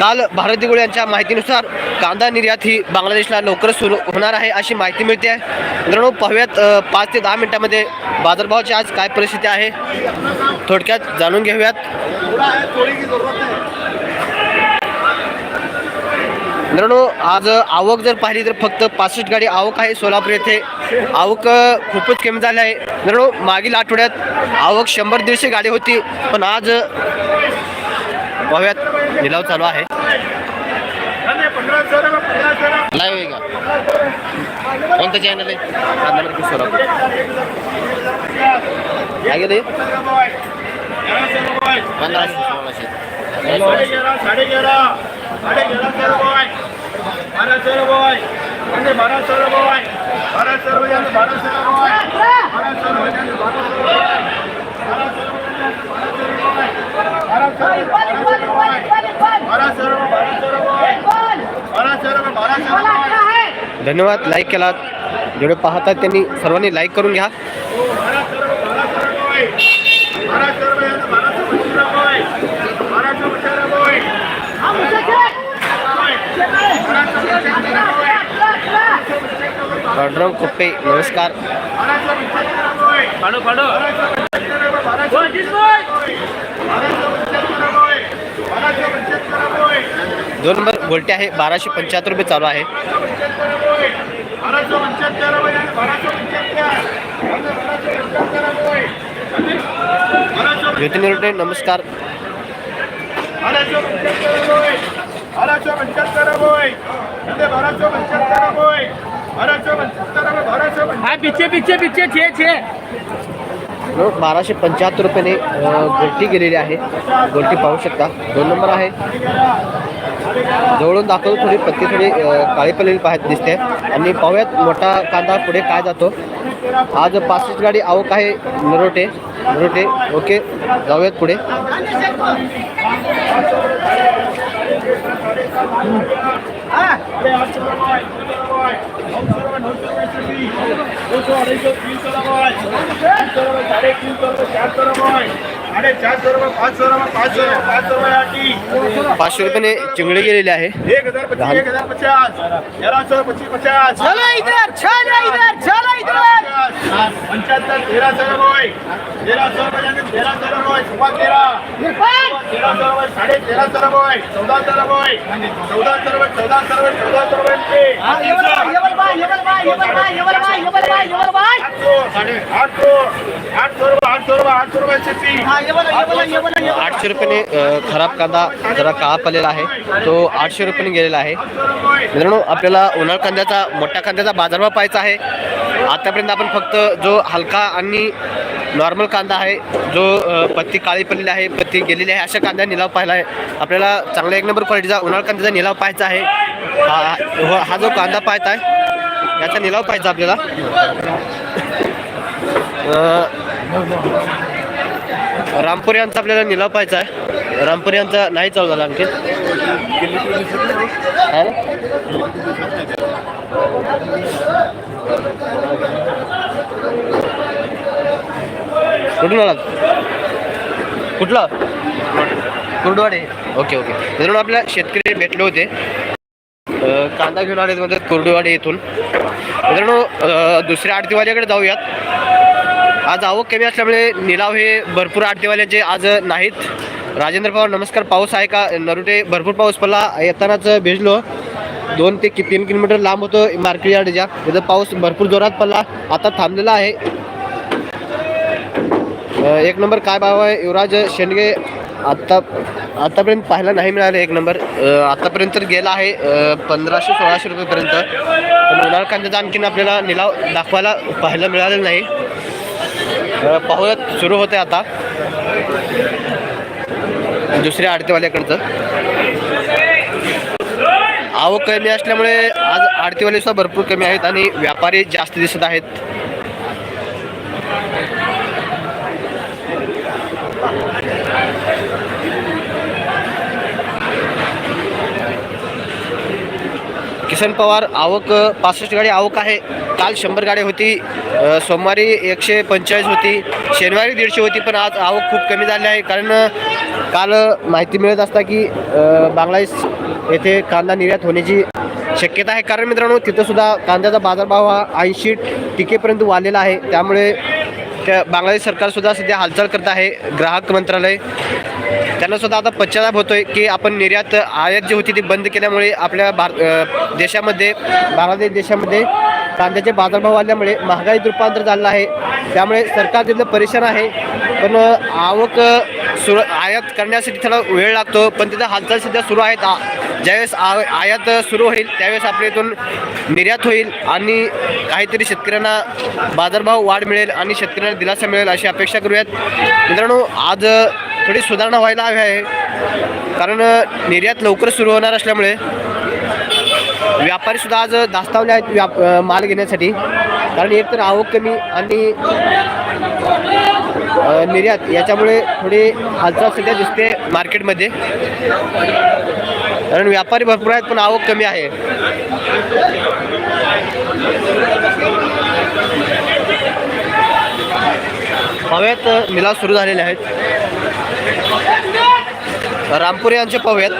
काल भारत दिगोळे यांच्या माहितीनुसार कांदा निर्यात ही बांगलादेशला लवकरच सुरू होणार आहे अशी माहिती मिळते. आहे मित्रांनो पाहूयात पाच ते दहा मिनिटामध्ये बाजारभावाची आज काय परिस्थिती आहे थोडक्यात जाणून घेऊयात. मित्रांनो आज आवक जर पाहिली तर फक्त पासष्ट गाडी आवक आहे सोलापूर येथे. आवक खूपच कमी झाली आहे. मित्रांनो मागील आठवड्यात आवक शंभर दीडशे गाडी होती पण आज पाहूयात निलाव चालू आहे. लाईव्ह आहे का कोणतं चॅनल आहे राधानगरी सोलापूर काय गेले पंधराशे सोळाशे साडे गेरा साडे गेरा साडे गेरा सर बॉय बारा सर बॉय म्हणजे बारा सर बॉय बारा सर बॉय आणि बारा सर बॉय बारा सर बॉय आणि बारा सर बॉय बारा सर बॉय धन्यवाद लाईक केलात जेवढे पाहतात त्यांनी सर्वांनी लाईक करून घ्या. ड्रम कुप्पे नमस्कार. दोन नंबर गोलटे आहे बाराशे पंच्याहत्तर रुपये चालू आहे. ज्योती निरोटे नमस्कार. हा पीछे पीछे पीछे छे छे. बाराशे पंच्याहत्तर रुपयाने अ, गेलेली आहे. गोल्टी पाहू शकता. दोन नंबर आहे. जवळून दाखवतो थोडी पत्ती थोडी काळी पडलेली पाहत दिसते. आणि पाहूयात मोठा कांदा पुढे काय जातो. आज पासष्ट गाडी आवक आहे नरोटे. नरोटे ओके. जाऊयात पुढे. साडे चारशे रुपये पाचशे रुपये पाचशे रुपये पाचशे रुपये आठी पाचशे रुपयाने चिंगडी गेलेली आहे. एक हजार पच्चीस एक हजार पचास. तेरह पच्चीस पचास. चलो इधर चलो इधर चलो इधर. पंच्याहत्तर तेरा सौ रुपये तेरा सौ रुपये तेरा सौ रुपये सुबह तेरा. तेरा सौ रुपये साढ़े तेरह सौ रुपये चौदह सौ रुपये चौदह सौ रुपये चौदह सौ रुपये चौदह सौ रुपये यवल बाय यवल बाय यवल बाय यवल बाय यवल बाय यवल बाय. आठ सौ साढ़े आठ सौ हाँ आठशे रुपयाने खराब कांदा जरा काळा पडलेला आहे. तो आठशे रुपयाने गेलेला आहे. मित्रांनो आपल्याला उन्हाळ कांद्याचा मोठ्या कांद्याचा बाजारभाव पाहायचा आहे. आतापर्यंत आपण फक्त जो हलका आणि नॉर्मल कांदा आहे जो पत्ती काळी पडलेली आहे पत्ती गेलेली आहे अशा कांदा निलाव पाहिला आहे. आपल्याला चांगल्या एक नंबर क्वालिटीचा उन्हाळ कांद्याचा निलाव पाहायचा आहे. हा हा- जो कांदा पाहत आहे याचा निलाव पाहायचा आपल्याला. रामपुरी यांचा आपल्याला निलाव पाहायचा आहे. रामपुरी यांचा नाही चालू झाला आणखी. कुठून आलात? कुठलं? कुर्डवाडे. Okay okay. मित्रांनो आपल्या शेतकरी भेटले होते. कांदा घेऊन आले म्हणजे कुर्डवाडे येथून मित्रांनो दुसऱ्या आडतीवाल्याकडे जाऊयात. आज आवक कमी असल्यामुळे निलाव हे भरपूर आडतीवाल्याचे आज नाहीत. राजेंद्र पवार नमस्कार. पाऊस आहे का? नरुटे भरपूर पाऊस पडला. येतानाच भिजलो. दोन ते कि तीन किलोमीटर लांब होतो मार्केट यार्डच्या तिथं पाऊस भरपूर जोरात पडला. आता थांबलेला आहे. एक नंबर काय भाव आहे? युवराज शेंडगे आत्ता आत्तापर्यंत पाहायला नाही मिळाले एक नंबर. आत्तापर्यंत तर गेला आहे. पंधराशे सोळाशे रुपयेपर्यंत. पण उन्हाळ कांद्याचा आणखीन आपल्याला निलाव दाखवायला पाहायला मिळालेला नाही. पाहूयात. सुरू होते आता. दुसऱ्या आडतेवाल्याकडचं. आवक कमी असल्यामुळे आज आडतीवाले सुद्धा भरपूर कमी आहेत आणि व्यापारी जास्त दिसत आहेत. किसन पवार आवक पासष्ट गाडी आवक आहे. काल शंभर गाडी होती. सोमवारी एकशे पंचेचाळीस होती. शनिवारी दीडशे होती पण आज आवक खूप कमी झाली आहे. कारण काल माहिती मिळत असता की बांगलादेश येथे कांदा निर्यात होण्याची शक्यता आहे. कारण मित्रांनो तिथंसुद्धा कांद्याचा बाजारभाव हा ऐंशी टिकेपर्यंत वाढलेला आहे. त्यामुळे त्या बांगलादेश सरकारसुद्धा सध्या हालचाल करत आहे. ग्राहक मंत्रालय त्यांनासुद्धा आता पश्चाताप होतो आहे की आपण निर्यात आयात जी होती ती बंद केल्यामुळे आपल्या भार देशामध्ये बांगलादेश देशामध्ये कांद्याचे बाजारभाव वाढल्यामुळे महागाईत रूपांतर झालं आहे. त्यामुळे सरकार तिथलं परेशान आहे. पण आवक सुर आयात करण्यासाठी थोडा वेळ लागतो. पण तिथं हालचाल सध्या सुरू आहेत. आ- ज्यावेळेस आ आयात सुरू होईल त्यावेळेस आपल्या इथून निर्यात होईल आणि काहीतरी शेतकऱ्यांना बाजारभाव वाढ मिळेल आणि शेतकऱ्यांना दिलासा मिळेल अशी अपेक्षा करूयात. मित्रांनो आज थोडी सुधारणा व्हायला हवी आहे. कारण निर्यात लवकर सुरू होणार असल्यामुळे व्यापारी सुद्धा आज दास्तावले आहेत व्याप माल घेण्यासाठी. कारण एक तर आवक कमी आणि निर्यात याच्यामुळे थोडी हालचाल सध्या दिसते मार्केटमध्ये. कारण व्यापारी भरपूर आहेत पण आवक कमी आहे. पव्यात मिलाव सुरू झालेले आहेत. रामपुरे यांचे पव्यात.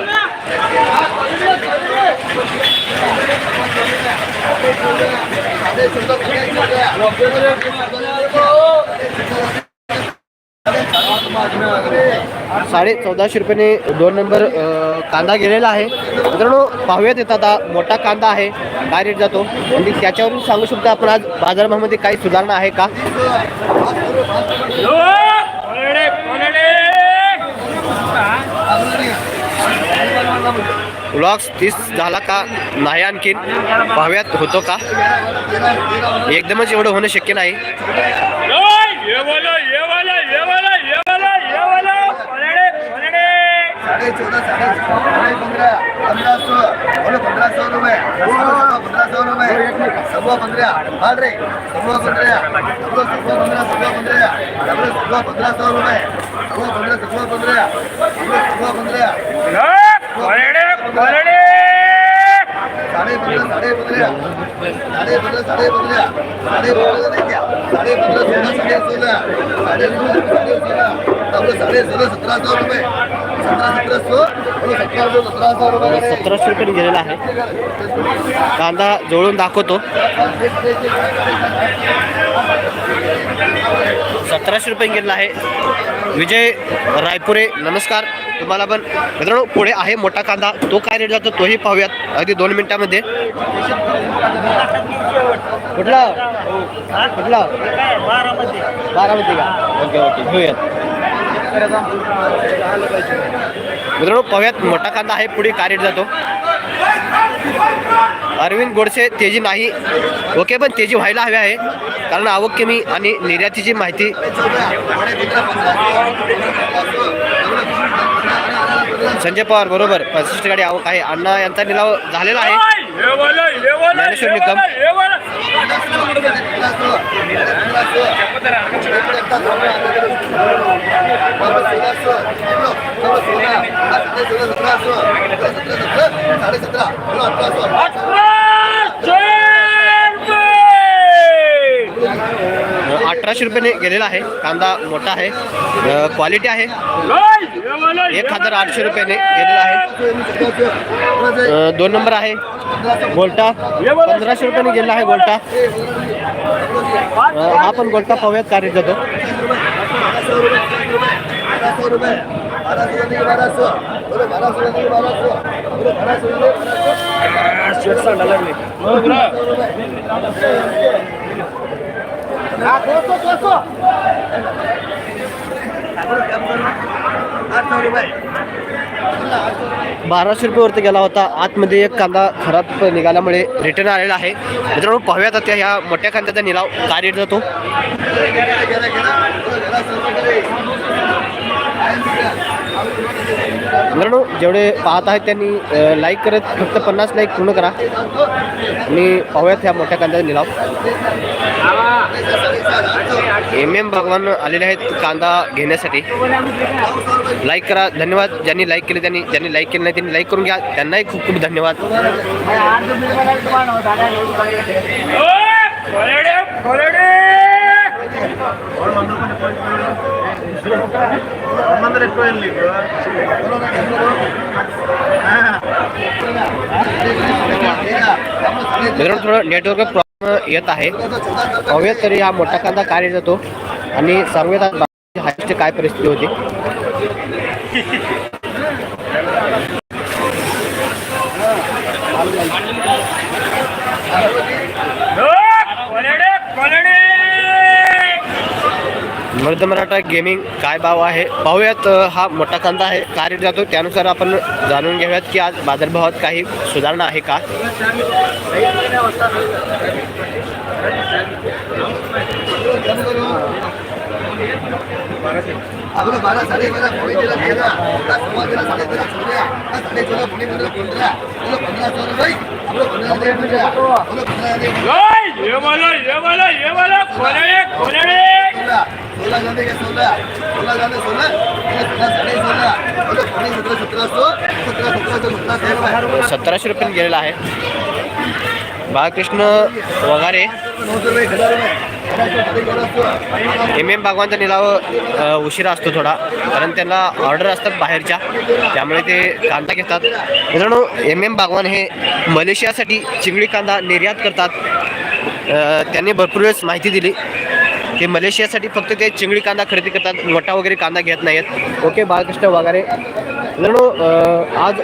साडे चौदाशे रुपयाने दोन नंबर कांदा गेलेला आहे. मित्रांनो पाहूयात येतात आता मोठा कांदा आहे. काय रेट जातो? आणि त्याच्यावरून सांगू शकतो आपण आज बाजारभावामध्ये काही सुधारणा आहे का? ब्लॉग्स तीस झाला का? नाही आणखीन. पाहूयात होतो का? एकदमच एवढं होणं शक्य नाही. पंधरा साडे पंद्रह साडे पंद्रह साडे पंद्रह साढ़े पंद्रह नहीं सतराशे रुपये गेलेला आहे. कांदा जोडून दाखवतो. सतराशे रुपये गेलेला आहे. विजय रायपुरे नमस्कार. तुम्हाला पण मित्रांनो पुढे आहे मोठा कांदा. तो काय रेट जातो तोही पाहूयात. अगदी दोन मिनिटामध्ये. कुठला? कुठला? बारामती का? Okay okay. घेऊयात. मित्रांनो पव्यात मोठा कांदा आहे पुढे काय रेट जातो. अरविंद गोडसे तेजी नाही. ओके पण तेजी व्हायला हवी आहे. कारण आवक कमी आणि निर्यातीची माहिती. संजय पवार बरोबर. पासष्ट गाडी आवक आहे. अण्णा यांचा निलाव झालेला आहे. ज्ञानेश्वर निकम. अठराशे रुपयाने गेलेला आहे. कांदा मोठा आहे. क्वालिटी आहे. एक हजार आठशे रुपयाने गेलेला आहे. दोन नंबर आहे. गोल्टा. पंधराशे रुपयाने गेलेला आहे गोल्टा. हा पण गोल्टा पाहूयात काय जातो. बाराशे रुपयेवरती गेला होता. आतमध्ये एक कांदा खराब निघाल्यामुळे रिटर्न आलेला आहे. मित्रांनो पाहूयात आता ह्या मोठ्या कांद्याचा निलाव काय रेट जातो. मित्रांनो जेवढे पाहत आहेत त्यांनी लाईक करत फक्त पन्नास लाईक पूर्ण करा. आणि पाहूयात ह्या मोठ्या कांद्याचा निलाव. एम एम भगवान आलेले आहेत कांदा घेण्यासाठी. लाईक करा. धन्यवाद. ज्यांनी लाईक केले त्यांनी ज्यांनी लाईक केले नाही त्यांनी लाईक करून घ्या. त्यांनाही खूप खूप धन्यवाद. थोडं नेटवर्क प्रॉब्लेम येत आहे. अव्यत तरी हा मोठा कांदा कार्य जातो आणि सर्वात हायस्ट काय परिस्थिती होती? मर्द मराठा गेमिंग काय भाव आहे? पाहूयात हा मोठा कांदा आहे. काय रेट जातो? त्यानुसार आपण जाणून घेऊयात की आज बाजारभावात काही सुधारणा आहे का? आपलं बारा साडे बारा पोळी दिला तेरा सव्वा दिला साडे तेरा चौदा आपला साडे चौदा पोळी पंधरा पंधरा आपलं पंधरा सौ रुपये आपलं पंधरा दे पंधरा आपलं पंधरा दे ये वाला ये वाला ये वाला कोलेडे कोलेडे सोळा सोळा जाते का सोळा सोळा जाते सोळा आपलं सोळा साडे सोळा आपलं पोळी सतरा सतरा सौ. सतरा सतरा सौ सतरा सौ सतराशे रुपये गेलेला आहे. बाळकृष्ण वगारे. हजार रुपये एम एम बागवानचा निलाव उशिरा असतो थोडा. कारण त्यांना ऑर्डर असतात बाहेरच्या. त्यामुळे ते कांदा घेतात. मित्रांनो एम एम बागवान हे मलेशियासाठी चिंगळी कांदा निर्यात करतात. त्यांनी भरपूर वेळेस माहिती दिली. ते मलेशियासाठी फक्त ते चिंगळी कांदा खरेदी करतात. मोठा वगैरे कांदा घेत नाहीत. ओके बाळकृष्ण वगैरे. मित्रांनो आज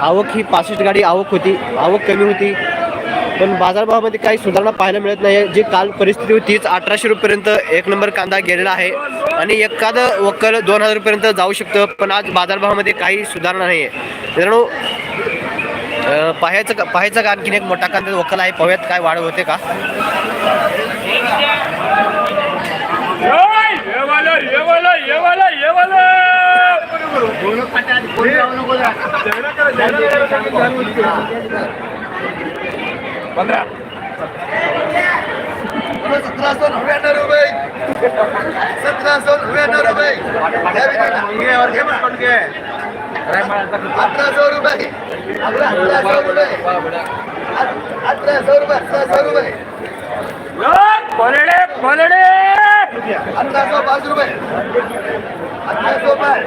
आवक ही पासष्ट गाडी आवक होती. आवक कमी होती. पण बाजारभावामध्ये काही सुधारणा पाहायला मिळत नाही. जी काल परिस्थिती होती तीच अठराशे रुपयेपर्यंत एक नंबर कांदा गेलेला आहे. आणि एखादं वक्कल दोन हजार रुपयेपर्यंत जाऊ शकतं पण आज बाजारभावामध्ये काही सुधारणा नाही आहे मित्रांनो पाहायचं का पाहायचं का आणखीन एक मोठा कांदा वक्कल आहे? पाहूयात काय वाढ होते का? पंधरा. सौ नव्याण्णव रुपये. सतरा सौ नव्याण्णव रुपये अठरा सौ रुपये अठरा सौ रुपये अठरा सौ रुपये अठरा सौ रुपये कोलेडे कोलेडे अठरा सौ पाच रुपये अठरा सौ पाच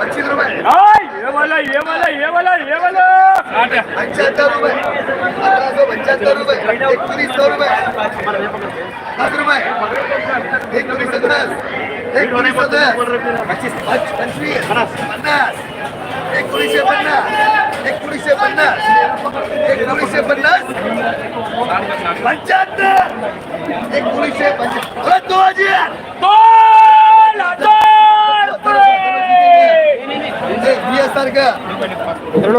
पच्चीस रुपये ये वाला ये वाला ये वाला ये वाला पंच्याहत्तर रुपये. अठरा पंच्याहत्तर रुपये. एकोणीस सौ रुपये. पाच रुपये. एकोणीस पन्नास. एकोणीस पन्नास. पंचवीस. पन्नास. एकोणीसशे पन्नास. एकोणीसशे पन्नास. एकोणीसशे पन्नास. पंच्याहत्तर. एकोणीसशे पंच्याहत्तर दोन हजार दोन हजार रुपये. सारखं मित्रांनो